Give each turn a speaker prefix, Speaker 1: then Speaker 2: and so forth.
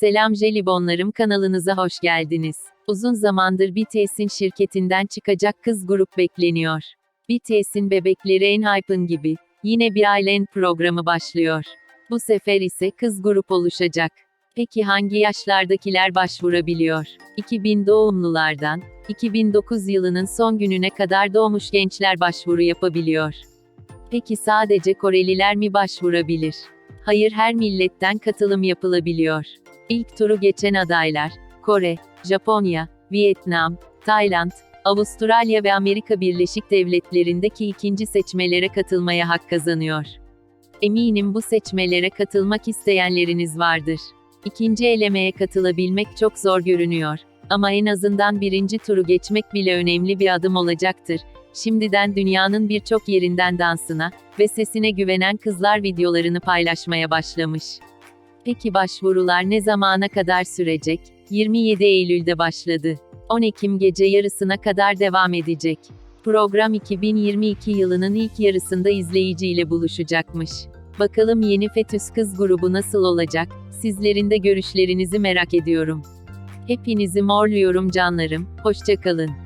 Speaker 1: Selam jelibonlarım kanalınıza hoş geldiniz. Uzun zamandır BTS'in şirketinden çıkacak kız grup bekleniyor. BTS'in bebekleri en hype'ın gibi. Yine bir Island programı başlıyor. Bu sefer ise kız grup oluşacak. Peki hangi yaşlardakiler başvurabiliyor? 2000 doğumlulardan, 2009 yılının son gününe kadar doğmuş gençler başvuru yapabiliyor. Peki sadece Koreliler mi başvurabilir? Hayır her milletten katılım yapılabiliyor. İlk turu geçen adaylar, Kore, Japonya, Vietnam, Tayland, Avustralya ve Amerika Birleşik Devletleri'ndeki ikinci seçmelere katılmaya hak kazanıyor. Eminim bu seçmelere katılmak isteyenleriniz vardır. İkinci elemeye katılabilmek çok zor görünüyor. Ama en azından birinci turu geçmek bile önemli bir adım olacaktır. Şimdiden dünyanın birçok yerinden dansına ve sesine güvenen kızlar videolarını paylaşmaya başlamış. Peki başvurular ne zamana kadar sürecek? 27 Eylül'de başladı. 10 Ekim gece yarısına kadar devam edecek. Program 2022 yılının ilk yarısında izleyiciyle buluşacakmış. Bakalım yeni Fetüs kız grubu nasıl olacak? Sizlerin de görüşlerinizi merak ediyorum. Hepinizi morluyorum canlarım. Hoşçakalın.